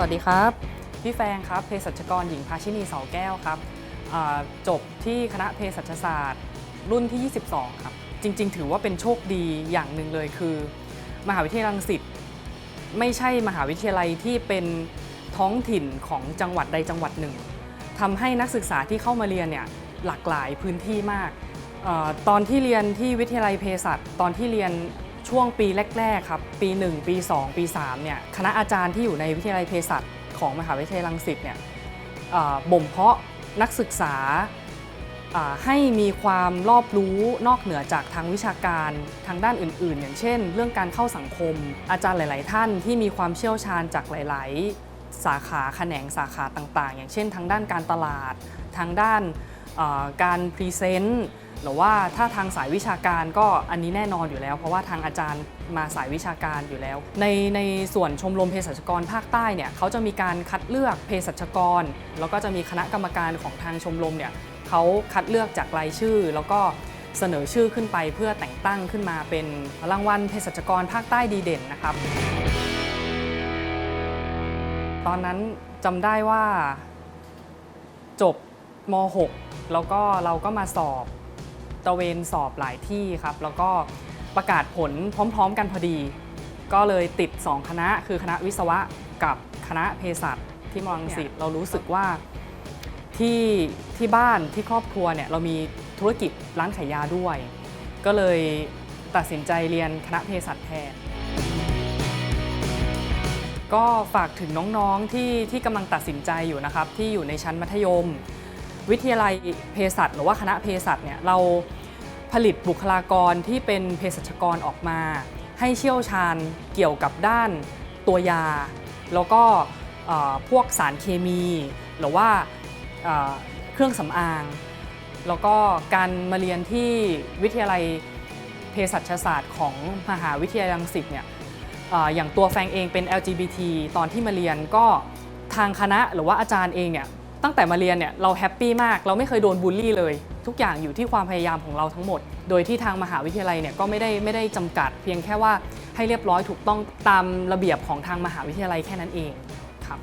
สวัสดีครับ พี่แฟงครับเภสัชกรหญิงภาชินีเสาแก้วครับจบที่คณะเภสัชศาสตร์ รุ่นที่ 22 ครับ จริง ๆ ถือว่าเป็นโชคดีอย่างหนึ่งเลยคือ มหาวิทยาลัยรังสิตไม่ใช่มหาวิทยาลัยที่เป็นท้องถิ่นของจังหวัดใดจังหวัดหนึ่งทำให้นักศึกษาที่เข้ามาเรียนเนี่ยหลากหลายพื้นที่มากอตอนที่เรียนที่วิทยาลัยเภสัชตอนที่เรียน ช่วงปีแรกๆครับปี 1 ปี 2 ปี3เนี่ยคณะอาจารย์ที่อยู่ในวิทยาลัยเภสัชของมหาวิทยาลัยรังสิตเนี่ยบ่มเพาะนักศึกษาให้มีความรอบรู้นอกเหนือจากทางวิชาการทางด้านอื่น ๆ อย่างเช่น เรื่องการเข้าสังคม อาจารย์หลาย ๆ ท่านที่มีความเชี่ยวชาญจากหลาย ๆ สาขาแขนงสาขาต่าง ๆ อย่างเช่น ทางด้านการตลาด ทางด้านการพรีเซนต์ หรือว่าถ้าทางสายวิชาการก็อันนี้แน่นอนอยู่แล้ว เพราะว่าทางอาจารย์มาสายวิชาการอยู่แล้ว ในในส่วนชมรมเภสัชกรภาคใต้เนี่ยเขาจะมีการคัดเลือกเภสัชกร แล้วก็จะมีคณะกรรมการของทางชมรมเนี่ยเขาคัดเลือกจากรายชื่อ แล้วก็เสนอชื่อขึ้นไปเพื่อแต่งตั้งขึ้นมาเป็นรางวัลเภสัชกรภาคใต้ดีเด่นนะครับ ตอนนั้นจำได้ว่าจบม .6 แล้วก็เราก็มาสอบ ตระเวนสอบหลายที่ครับ แล้วก็ประกาศผลพร้อมๆกันพอดี ก็เลยติด 2 คณะ คือคณะวิศวะกับคณะเภสัชที่มอลังสิตเรารู้สึกว่าที่ที่บ้านที่ครอบครัวเนี่ยเรามีธุรกิจร้านขายยาด้วย ก็เลยตัดสินใจเรียนคณะเภสัชแทนก็ฝากถึงน้องๆที่ที่กำลังตัดสินใจอยู่นะครับ ที่อยู่ในชั้นมัธยม วิทยาลัยเภสัชหรือว่าคณะเภสัชเนี่ยเราผลิตบุคลากรที่เป็นเภสัชกรออกมา ให้เชี่ยวชาญเกี่ยวกับด้านตัวยา แล้วก็พวกสารเคมี หรือว่าเครื่องสำอาง แล้วก็การมาเรียนที่วิทยาลัยเภสัชศาสตร์ของมหาวิทยาลัยรังสิตเนี่ยเอ่ออย่างตัวแฟงเองเป็น LGBT ตอนที่มาเรียนก็ทางคณะหรือว่าอาจารย์เองเนี่ย ตั้งแต่มาเรียนเนี่ยเราแฮปปี้มาก เราไม่เคยโดนบูลลี่เลย ทุกอย่างอยู่ที่ความพยายามของเราทั้งหมด โดยที่ทางมหาวิทยาลัยเนี่ยก็ไม่ได้ไม่ได้จำกัด เพียงแค่ว่าให้เรียบร้อยถูกต้องตามระเบียบของทางมหาวิทยาลัยแค่นั้นเองครับ